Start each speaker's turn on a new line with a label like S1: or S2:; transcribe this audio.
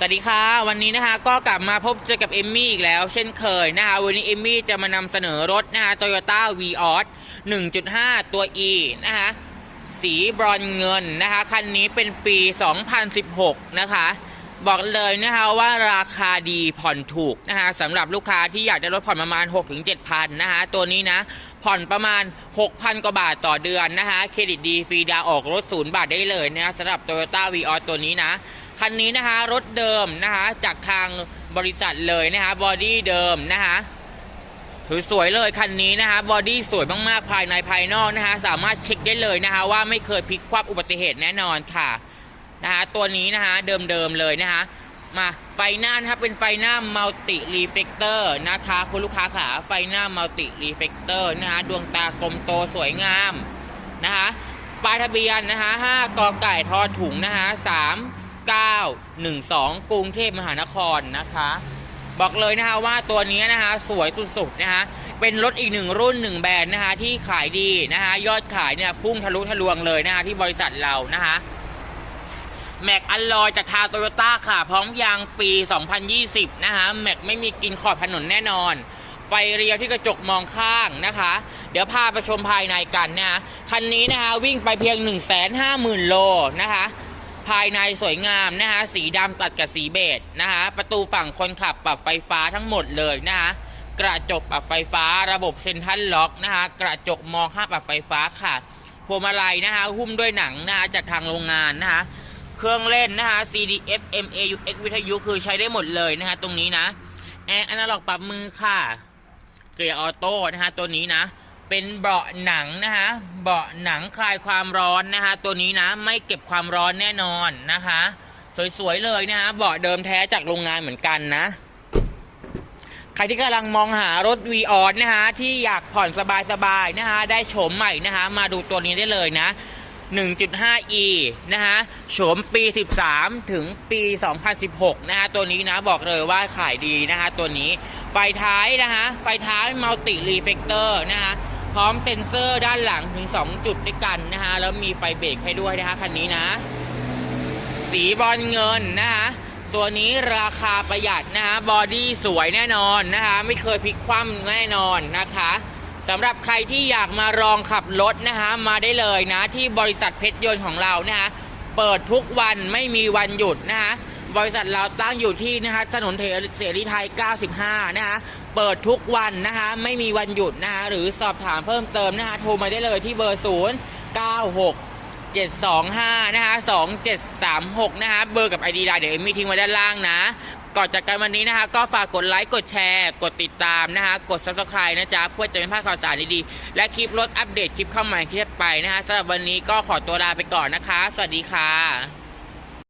S1: สวัสดีค่ะ วันนี้นะคะก็กลับมาพบเจอกับเอมมี่อีกแล้ว เช่นเคยนะคะวันนี้เอมมี่จะมานำเสนอรถนะคะ Toyota v ีออส1.5 ตัว E นะคะสีบรอนเงินนะคะ คันนี้เป็นปี 2016 นะคะ บอกเลยนะคะว่าราคาดีผ่อนถูกนะคะสำหรับลูกค้าที่อยากจะลดผ่อนประมาณ 6-7,000นะคะตัวนี้นะ ผ่อนประมาณ 6,000 กว่าบาทต่อเดือนนะคะ เครดิตดีฟรีดาวออกรถศูนย์บาทได้เลยนะคะสำหรับ Toyota v ีออสตัวนี้นะ คันนี้นะคะรถเดิมนะคะจากทางบริษัทเลยนะคะบอดี้เดิมนะคะสวยเลยคันนี้นะคะบอดี้สวยมากๆภายในภายนอกนะคะสามารถเช็คได้เลยนะคะว่าไม่เคยพลิกคว่ำอุบัติเหตุแน่นอนค่ะนะคะตัวนี้นะคะเดิมๆเลยนะคะมาไฟหน้านะคะเป็นไฟหน้ามัลติรีเฟกเตอร์นะคะคุณลูกค้าขาไฟหน้ามัลติรีเฟกเตอร์นะคะดวงตากลมโตสวยงามนะคะป้ายทะเบียนนะคะ5กอไก่ทอถุงนะคะ3 912 กรุงเทพมหานครนะคะ บอกเลยนะคะว่าตัวนี้นะคะสวยสุดๆนะคะเป็นรถอีกหนึ่งรุ่นหนึ่งแบรนด์นะคะที่ขายดีนะคะยอดขายเนี่ยพุ่งทะลุทะลวงเลยนะคะที่บริษัทเรานะคะแม็กอัลลอยจากทาโตโยต้าค่ะ พร้อมยางปี 2020 นะคะแม็กไม่มีกินขอบถนนแน่นอน ไฟเรียวที่กระจกมองข้างนะคะ เดี๋ยวพาไปชมภายในกันนะคะคันนี้นะคะวิ่งไปเพียง 150,000 โลนะคะ ภายในสวยงามนะคะสีดำตัดกับสีเบจนะคะประตูฝั่งคนขับปรับไฟฟ้าทั้งหมดเลยนะคะกระจกปรับไฟฟ้าระบบเซ็นทรัลล็อกนะคะกระจกมองข้างปรับไฟฟ้าค่ะพวงมาลัยนะคะหุ้มด้วยหนังนะคะจากทางโรงงานนะคะเครื่องเล่นนะคะ CD FM AUX วิทยุคือใช้ได้หมดเลยนะคะตรงนี้นะแอร์อนาล็อกปรับมือค่ะเกียร์ออโต้นะคะตัวนี้นะ เป็นเบาะหนังนะคะเบาะหนังคลายความร้อนนะคะ ตัวนี้นะไม่เก็บความร้อนแน่นอนนะคะ สวยๆเลยนะคะเบาะเดิมแท้จากโรงงานเหมือนกันนะ ใครที่กำลังมองหารถ v ีออนะคะที่อยากผ่อนสบายๆนะคะได้โฉมใหม่นะคะมาดูตัวนี้ได้เลยนะ 1.5e นะคะโฉมปี 13 ถึงปี 2016 นะคะตัวนี้นะบอกเลยว่าขายดีนะคะตัวนี้ไฟท้ายนะคะไฟท้ายมัลติรีเฟกเตอร์นะคะ พร้อมเซ็นเซอร์ด้านหลังถึง 2 จุดด้วยกันนะคะแล้วมีไฟเบรกให้ด้วยนะคะคันนี้นะ สีบอลเงินนะคะตัวนี้ราคาประหยัดนะคะบอดี้สวยแน่นอนนะคะไม่เคยพลิกคว่ำแน่นอนนะคะสำหรับใครที่อยากมาลองขับรถนะคะมาได้เลยนะที่บริษัทเพชรยนต์ของเรานะคะเปิดทุกวันไม่มีวันหยุดนะคะ บริษัทเราตั้งอยู่ที่นะคะถนนเสรีไทย 95 นะคะเปิดทุกวันนะคะไม่มีวันหยุดนะคะหรือสอบถามเพิ่มเติมนะคะโทรมาได้เลยที่เบอร์ 0 9 6 725 นะคะ 2736 นะคะ เบอร์กับ ID ไลน์เดี๋ยวเอมมี่ทิ้งไว้ด้านล่างนะ ก่อนจากกันวันนี้นะคะ ก็ฝากกดไลค์ กดแชร์ กดติดตามนะคะ กด subscribe นะจ๊ะ เพื่อจะไม่พลาดข่าวสารดีๆ และคลิปรถอัปเดตคลิปเข้าใหม่คลิปไปนะคะสำหรับวันนี้ก็ขอตัวลาไปก่อนนะคะ สวัสดีค่ะ